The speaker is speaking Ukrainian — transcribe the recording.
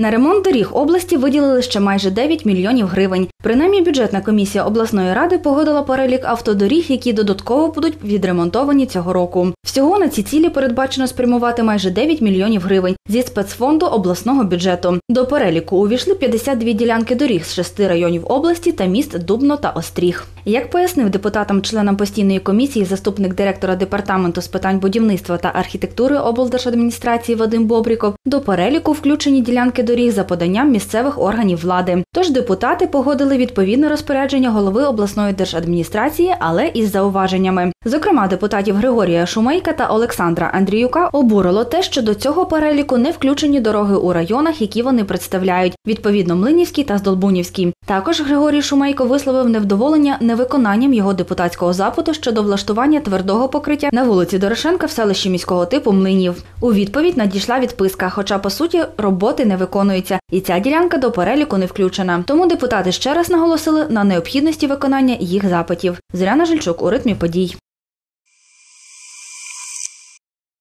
На ремонт доріг області виділили ще майже 9 мільйонів гривень. Принаймні, бюджетна комісія обласної ради погодила перелік автодоріг, які додатково будуть відремонтовані цього року. Всього на ці цілі передбачено спрямувати майже 9 мільйонів гривень зі спецфонду обласного бюджету. До переліку увійшли 52 ділянки доріг з шести районів області та міст Дубно та Остріг. Як пояснив депутатам, членам постійної комісії, заступник директора департаменту з питань будівництва та архітектури облдержадміністрації Вадим Бобріков, до переліку включені ділянки доріг за поданням місцевих органів влади. Тож депутати погодили відповідне розпорядження голови обласної держадміністрації, але із зауваженнями. Зокрема, депутатів Григорія Шумейка та Олександра Андріюка обурило те, що до цього переліку не включені дороги у районах, які вони представляють, відповідно Млинівський та Здолбунівський. Також Григорій Шумейко висловив невдоволення невиконанням його депутатського запиту щодо влаштування твердого покриття на вулиці Дорошенка в селищі міського типу Млинів. У відповідь надійшла відписка, хоча по суті роботи не виконуються, і ця ділянка до переліку не включена. Тому депутати ще раз наголосили на необхідності виконання їх запитів. Зоряна Жильчук у ритмі подій.